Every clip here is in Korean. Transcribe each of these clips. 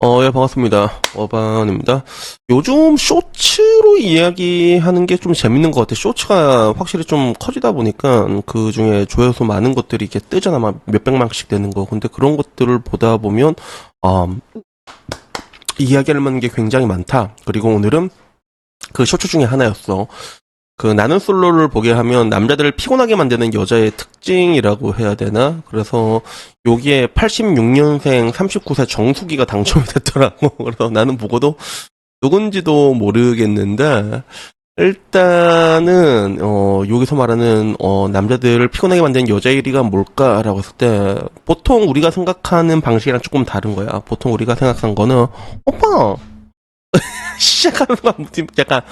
어, 예, 반갑습니다. 어반입니다. 요즘 쇼츠로 이야기하는 게 좀 재밌는 것 같아요. 쇼츠가 확실히 좀 커지다 보니까 그 중에 조회수 많은 것들이 이렇게 뜨잖아. 막 몇백만씩 되는 거. 근데 그런 것들을 보다 보면, 음, 이야기할 만한 게 굉장히 많다. 그리고 오늘은 그 쇼츠 중에 하나였어. 그 나는 솔로를 보게 하면 남자들을 피곤하게 만드는 여자의 특징이라고 해야 되나? 그래서 여기에 86년생 39세 정수기가 당첨이 됐더라고. 그래서 나는 보고도 누군지도 모르겠는데, 일단은, 어, 여기서 말하는, 어, 남자들을 피곤하게 만드는 여자 1위가 뭘까라고 했을 때, 보통 우리가 생각하는 방식이랑 조금 다른 거야. 보통 우리가 생각한 거는, 오빠! 시작하는 거 약간,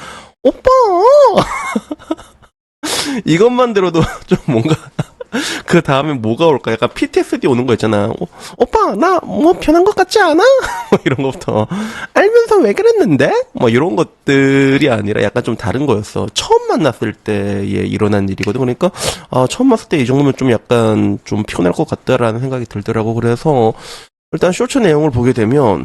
오빠! 이것만 들어도 좀 뭔가, 그 다음에 뭐가 올까? 약간 PTSD 오는 거 있잖아. 어, 오빠, 나 뭐 변한 것 같지 않아? 뭐 이런 것부터. 알면서 왜 그랬는데? 뭐 이런 것들이 아니라 약간 좀 다른 거였어. 처음 만났을 때에 일어난 일이거든. 그러니까, 아, 처음 만났을 때 이 정도면 좀 약간 좀 피곤할 것 같다라는 생각이 들더라고. 그래서, 일단 쇼츠 내용을 보게 되면,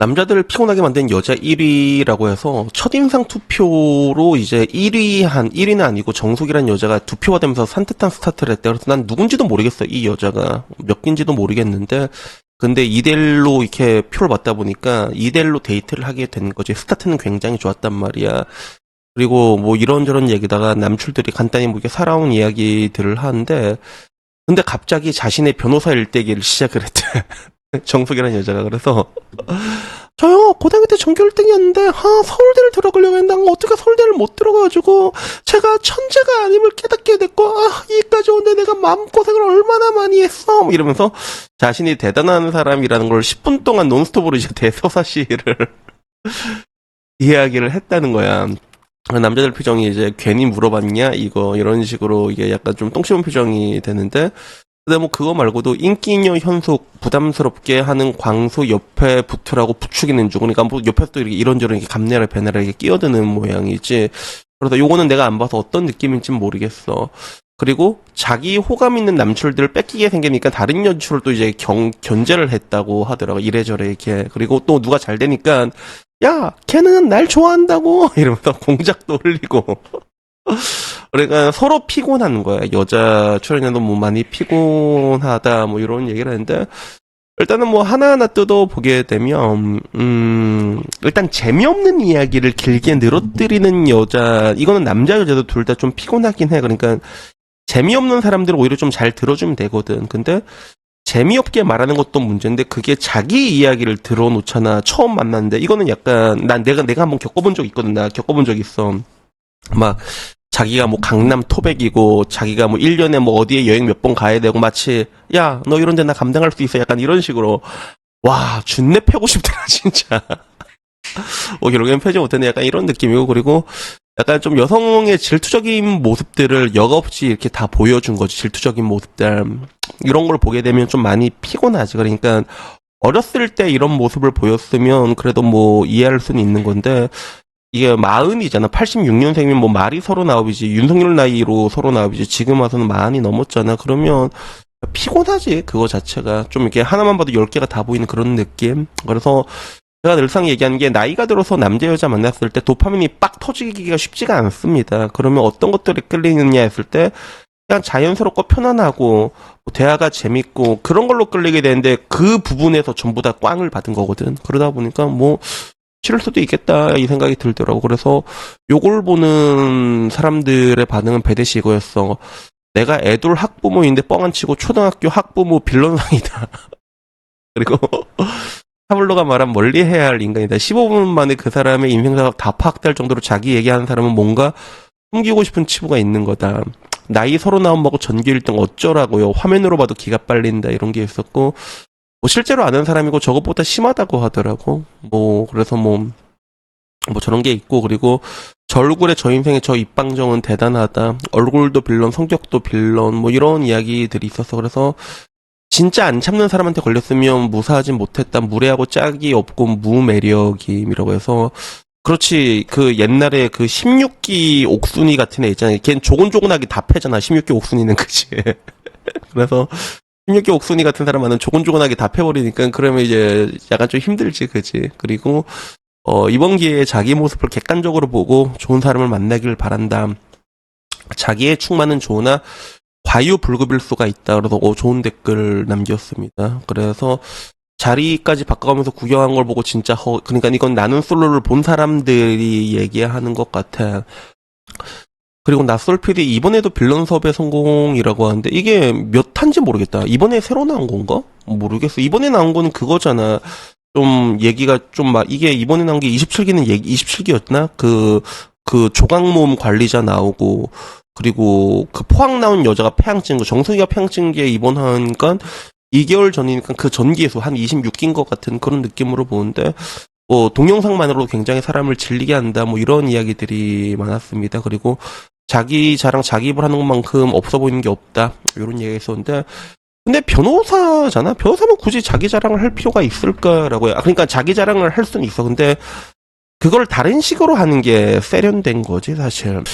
남자들을 피곤하게 만든 여자 1위라고 해서 첫인상 투표로 이제 1위 한 1위는 아니고 정숙이란 여자가 두 표가 되면서 산뜻한 스타트를 했대. 그래서 난 누군지도 모르겠어. 이 여자가 몇 개인지도 모르겠는데 근데 2대1로 이렇게 표를 받다 보니까 2대1로 데이트를 하게 된 거지. 스타트는 굉장히 좋았단 말이야. 그리고 뭐 이런저런 얘기다가 남출들이 간단히 뭐 이렇게 살아온 이야기들을 하는데 근데 갑자기 자신의 변호사 일대기를 시작을 했대. 정숙이라는 여자가 그래서 저요 고등학교 때 전교 1등이었는데 아 서울대를 들어가려고 했는데 어떻게 서울대를 못 들어가가지고 제가 천재가 아님을 깨닫게 됐고 아 여기까지 오는데 내가 마음고생을 얼마나 많이 했어? 뭐 이러면서 자신이 대단한 사람이라는 걸 10분 동안 논스톱으로 이제 대서사시를 이야기를 했다는 거야. 남자들 표정이 이제 괜히 물어봤냐? 이거 이런 식으로 이게 약간 좀 똥심은 표정이 되는데 근데 뭐 그거 말고도 인기녀 현숙 부담스럽게 하는 광수 옆에 붙으라고 부추기는 중. 그러니까 뭐 옆에서 또 이렇게 이런저런 이렇게 감내라 배나라 이렇게 끼어드는 모양이지. 그래서 요거는 내가 안 봐서 어떤 느낌인지 모르겠어. 그리고 자기 호감 있는 남출들을 뺏기게 생기니까 다른 연출을 또 이제 경, 견제를 했다고 하더라고. 이래저래 이렇게. 그리고 또 누가 잘 되니까 야, 걔는 날 좋아한다고 이러면서 공작도 흘리고. 그러니까 서로 피곤한 거야. 여자 출연자도 뭐 많이 피곤하다 뭐 이런 얘기를 하는데 일단은 뭐 하나하나 뜯어 보게 되면 음 일단 재미없는 이야기를 길게 늘어뜨리는 여자 이거는 남자 여자도 둘 다 좀 피곤하긴 해. 그러니까 재미없는 사람들은 오히려 좀 잘 들어주면 되거든. 근데 재미없게 말하는 것도 문제인데 그게 자기 이야기를 들어놓잖아. 처음 만났는데 이거는 약간 난 내가 내가 한번 겪어본 적 있거든. 나 겪어본 적 있어. 막 자기가 뭐 강남 토백이고 자기가 뭐 1년에 뭐 어디에 여행 몇 번 가야 되고 마치 야 너 이런 데 나 감당할 수 있어. 약간 이런 식으로. 와 준내 패고 싶더라 진짜. 뭐 결국엔 패지 못했네. 약간 이런 느낌이고. 그리고 약간 좀 여성의 질투적인 모습들을 여과없이 이렇게 다 보여준 거지. 질투적인 모습들. 이런 걸 보게 되면 좀 많이 피곤하지. 그러니까 어렸을 때 이런 모습을 보였으면 그래도 뭐 이해할 수는 있는 건데 이게 마흔이잖아. 86년생이면 뭐 말이 서로 나오이지. 윤석열 나이로 서로 나오이지. 지금 와서는 많이 넘었잖아. 그러면 피곤하지. 그거 자체가. 좀 이렇게 하나만 봐도 10개가 다 보이는 그런 느낌. 그래서 제가 늘상 얘기하는 게 나이가 들어서 남자 여자 만났을 때 도파민이 빡 터지기가 쉽지가 않습니다. 그러면 어떤 것들이 끌리느냐 했을 때 그냥 자연스럽고 편안하고 뭐 대화가 재밌고 그런 걸로 끌리게 되는데 그 부분에서 전부 다 꽝을 받은 거거든. 그러다 보니까 뭐 싫을 수도 있겠다 이 생각이 들더라고. 그래서 요걸 보는 사람들의 반응은 배대시 이거였어. 내가 애돌 학부모인데 뻥안 치고 초등학교 학부모 빌런상이다. 그리고 타블로가 말한 멀리 해야 할 인간이다. 15분 만에 그 사람의 인생사가 다 파악될 정도로 자기 얘기하는 사람은 뭔가 숨기고 싶은 치부가 있는 거다. 나이 서로 나온 먹고 전기 1등 어쩌라고요. 화면으로 봐도 기가 빨린다. 이런 게 있었고, 뭐 실제로 아는 사람이고 저것보다 심하다고 하더라고. 뭐 그래서 뭐, 뭐 저런 게 있고 그리고 저 얼굴에 저 인생의 저 입방정은 대단하다. 얼굴도 빌런, 성격도 빌런, 뭐 이런 이야기들이 있어서 그래서 진짜 안 참는 사람한테 걸렸으면 무사하진 못했다. 무례하고 짝이 없고 무매력임이라고 해서 그렇지 그 옛날에 그 16기 옥순이 같은 애 있잖아요. 걘 조곤조곤하게 다 패잖아. 16기 옥순이는 그지. 그래서 16개 옥순이 같은 사람은 조곤조곤하게 답해버리니까 그러면 이제 약간 좀 힘들지, 그지? 그리고, 어, 이번 기회에 자기 모습을 객관적으로 보고 좋은 사람을 만나길 바란다. 자기의 충만은 좋으나 과유불급일 수가 있다. 그래서 어, 좋은 댓글 남겼습니다. 그래서 자리까지 바꿔가면서 구경한 걸 보고 진짜 허, 그러니까 이건 나는 솔로를 본 사람들이 얘기하는 것 같아. 그리고 낯설 PD 이번에도 빌런 섭외 성공이라고 하는데 이게 몇 탄지 모르겠다. 이번에 새로 나온 건가? 모르겠어. 이번에 나온 거는 그거잖아. 좀 얘기가 좀 막 이게 이번에 나온 게 27기는 얘기 27기였나? 그그 조각모음 관리자 나오고 그리고 그 포항 나온 여자가 폐항 찍은 거 정석이가 폐항 찍은 게 이번 한건 2개월 전이니까 그 전기에서 한 26기인 것 같은 그런 느낌으로 보는데 뭐 동영상만으로도 굉장히 사람을 질리게 한다 뭐 이런 이야기들이 많았습니다. 그리고 자기 자랑 자기 입을 하는 것만큼 없어 보이는 게 없다 이런 얘기가 있었는데 근데 변호사잖아 변호사면 굳이 자기 자랑을 할 필요가 있을까라고요. 아, 그러니까 자기 자랑을 할 수는 있어. 근데 그걸 다른 식으로 하는 게 세련된 거지 사실.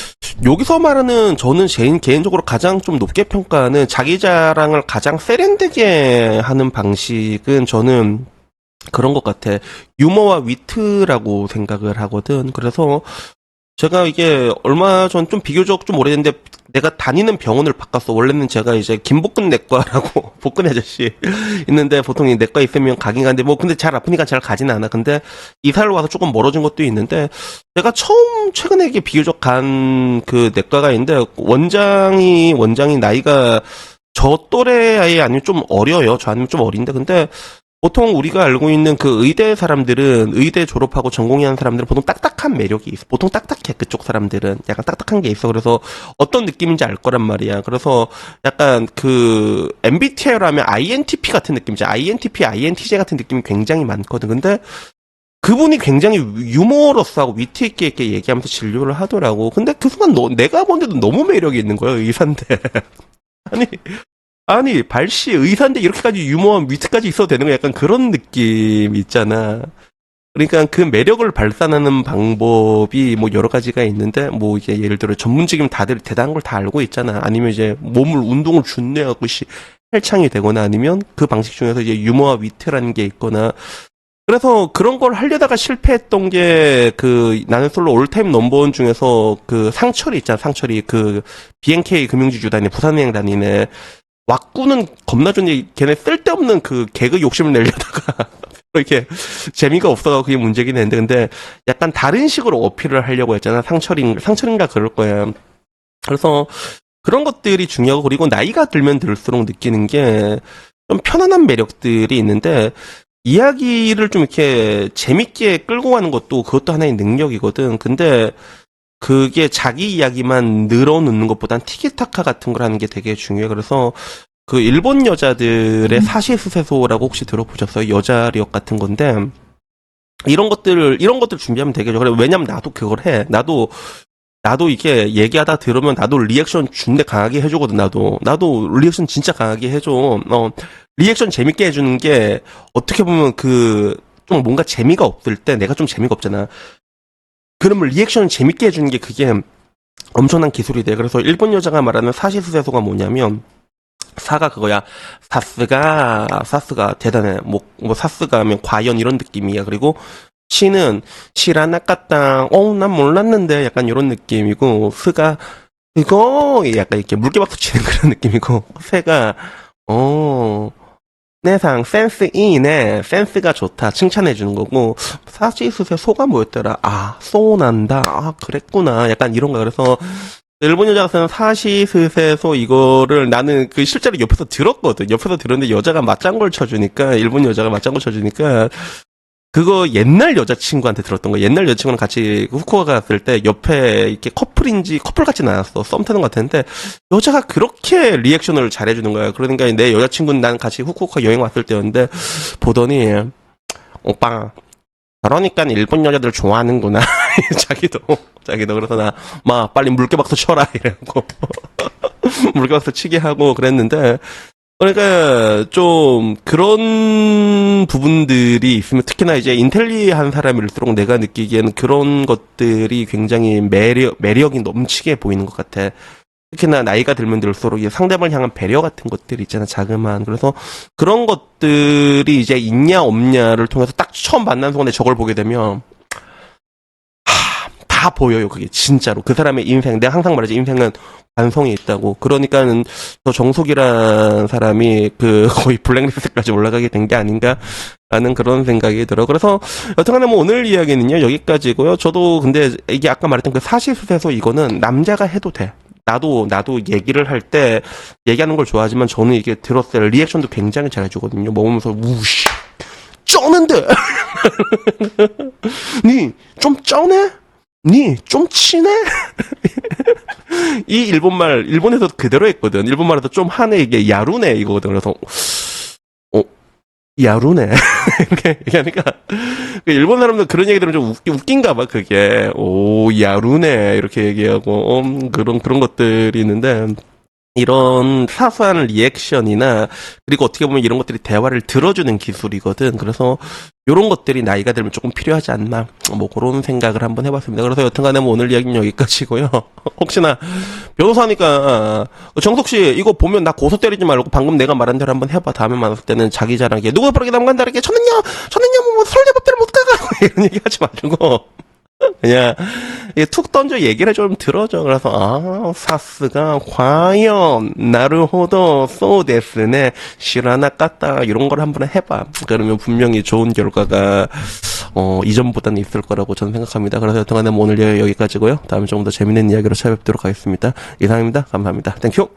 여기서 말하는 저는 제 개인적으로 가장 좀 높게 평가하는 자기 자랑을 가장 세련되게 하는 방식은 저는 그런 것 같아. 유머와 위트라고 생각을 하거든. 그래서 제가 이게 얼마 전 좀 비교적 좀 오래됐는데 내가 다니는 병원을 바꿨어. 원래는 제가 이제 김복근 내과라고 복근 아저씨 있는데 보통 이 내과 있으면 가긴 가는데 뭐 근데 잘 아프니까 잘 가진 않아. 근데 이사를 와서 조금 멀어진 것도 있는데 내가 처음 최근에 이게 비교적 간 그 내과가 있는데 원장이 원장이 나이가 저 또래 아이 아니면 좀 어려요. 저 아니면 좀 어린데 근데 보통 우리가 알고 있는 그 의대 사람들은 의대 졸업하고 전공이 한 사람들은 보통 딱딱한 매력이 있어. 보통 딱딱해 그쪽 사람들은 약간 딱딱한 게 있어. 그래서 어떤 느낌인지 알 거란 말이야. 그래서 약간 그 MBTI라면 INTP 같은 느낌이지. INTP, INTJ 같은 느낌이 굉장히 많거든. 근데 그분이 굉장히 유머러스하고 위트 있게 이렇게 얘기하면서 진료를 하더라고. 근데 그 순간 너, 내가 본데도 너무 매력이 있는 거야 의사인데. 아니 아니 발씨 의사인데 이렇게까지 유머한 위트까지 있어도 되는 거 약간 그런 느낌 있잖아. 그러니까 그 매력을 발산하는 방법이 뭐 여러 가지가 있는데 뭐 이제 예를 들어 전문직이면 다들 대단한 걸 다 알고 있잖아. 아니면 이제 몸을 운동을 준내하고 시 헬창이 되거나 아니면 그 방식 중에서 이제 유머와 위트라는 게 있거나 그래서 그런 걸 하려다가 실패했던 게 그 나는 솔로 올타임 넘버원 중에서 그 상철이 있잖아 상철이 그 BNK 금융지주 다니는 부산은행 다니는 왁구는 겁나 좋은데 걔네 쓸데없는 그 개그 욕심을 내려다가 이렇게 재미가 없어서 그게 문제긴 했는데 근데 약간 다른 식으로 어필을 하려고 했잖아. 상철인 상철인가 그럴 거야. 그래서 그런 것들이 중요하고 그리고 나이가 들면 들수록 느끼는 게 좀 편안한 매력들이 있는데 이야기를 좀 이렇게 재밌게 끌고 가는 것도 그것도 하나의 능력이거든. 근데 그게 자기 이야기만 늘어놓는 것보단 티키타카 같은 걸 하는 게 되게 중요해. 그래서 그 일본 여자들의 사시스세소라고 혹시 들어보셨어요? 여자력 같은 건데 이런 것들을 이런 것들 준비하면 되겠죠. 그래 왜냐면 나도 그걸 해. 나도 나도 이게 얘기하다 들으면 나도 리액션 준대 강하게 해주거든. 나도 나도 리액션 진짜 강하게 해줘. 어 리액션 재밌게 해주는 게 어떻게 보면 그 좀 뭔가 재미가 없을 때 내가 좀 재미가 없잖아. 그러면 리액션을 재밌게 해주는 게 그게 엄청난 기술이 돼. 그래서 일본 여자가 말하는 사시스세소가 뭐냐면 사가 그거야. 사스가 사스가 대단해. 뭐, 뭐 사스가 하면 과연 이런 느낌이야. 그리고 시는 시라 낚았다. 어, 난 몰랐는데 약간 이런 느낌이고 스가 이거 약간 이렇게 물개박수 치는 그런 느낌이고 새가 어 내상 센스 이네 센스가 좋다 칭찬해 주는 거고 사시스의 소가 뭐였더라? 아 소난다. 아 그랬구나. 약간 이런 거 그래서 일본 여자가 쓰는 사시스에서 이거를 나는 그 실제로 옆에서 들었거든. 옆에서 들었는데 여자가 맞장구를 쳐주니까 일본 여자가 맞장구 쳐주니까 그거 옛날 여자친구한테 들었던 거. 옛날 여자친구랑 같이 후쿠오카 갔을 때 옆에 이렇게 커플인지 커플 같진 않았어. 썸 타는 것 같았는데 여자가 그렇게 리액션을 잘해주는 거야. 그러니까 내 여자친구는 난 같이 후쿠오카 여행 왔을 때였는데 보더니 오빠 그러니까 일본 여자들 좋아하는구나. 자기도 자기도 그래서 나 마 빨리 물개박수 쳐라 이래고 물개박수 치게 하고 그랬는데 그러니까 좀 그런 부분들이 있으면 특히나 이제 인텔리한 사람일수록 내가 느끼기에는 그런 것들이 굉장히 매력 매력이 넘치게 보이는 것 같아. 특히나 나이가 들면 들수록 상대방을 향한 배려 같은 것들이 있잖아, 자그마한. 그래서 그런 것들이 이제 있냐, 없냐를 통해서 딱 처음 만난 순간에 저걸 보게 되면, 하, 다 보여요, 그게. 진짜로. 그 사람의 인생. 내가 항상 말하지, 인생은 관성이 있다고. 그러니까는, 저 정숙이라는 사람이 그 거의 블랙리스트까지 올라가게 된 게 아닌가, 라는 그런 생각이 들어. 그래서, 여튼간에 뭐 오늘 이야기는요, 여기까지고요 저도 근데 이게 아까 말했던 그 사실수세서 이거는 남자가 해도 돼. 나도, 나도 얘기를 할 때 얘기하는 걸 좋아하지만 저는 이게 들었을 때 리액션도 굉장히 잘해주거든요. 먹으면서, 우씨, 쩌는데? 니, 좀 쩌네? 니, 좀 치네? 이 일본말, 일본에서 그대로 했거든. 일본말에서 좀 하네, 이게 야루네, 이거거든. 그래서, 어, 야루네. 이렇게 얘기하니까, 그 일본 사람들 그런 얘기 들으면 좀 웃기, 웃긴가 봐, 그게. 오, 야루네. 이렇게 얘기하고, 음, 그런, 그런 것들이 있는데, 이런 사소한 리액션이나, 그리고 어떻게 보면 이런 것들이 대화를 들어주는 기술이거든. 그래서, 이런 것들이 나이가 들면 조금 필요하지 않나. 뭐, 그런 생각을 한번 해봤습니다. 그래서 여튼간에 뭐 오늘 이야기는 여기까지고요 혹시나, 변호사니까, 어, 정석 씨, 이거 보면 나 고소 때리지 말고 방금 내가 말한 대로 한번 해봐. 다음에 만났을 때는 자기 자랑에, 누가 빠르게 남간다르게, 저는요, 저는요, 뭐, 설계법대로 못 가가! 이런 얘기 하지 말고. 그냥 이게 툭 던져 얘기를 좀 들어줘. 그래서 아 사스가 과연 나르호도 소데스네 시라나 까따 이런 걸 한번 해봐. 그러면 분명히 좋은 결과가 어 이전보다는 있을 거라고 저는 생각합니다. 그래서 여튼간에 뭐 오늘 여기까지고요. 다음에 조금 더 재밌는 이야기로 찾아뵙도록 하겠습니다. 이상입니다. 감사합니다. 땡큐.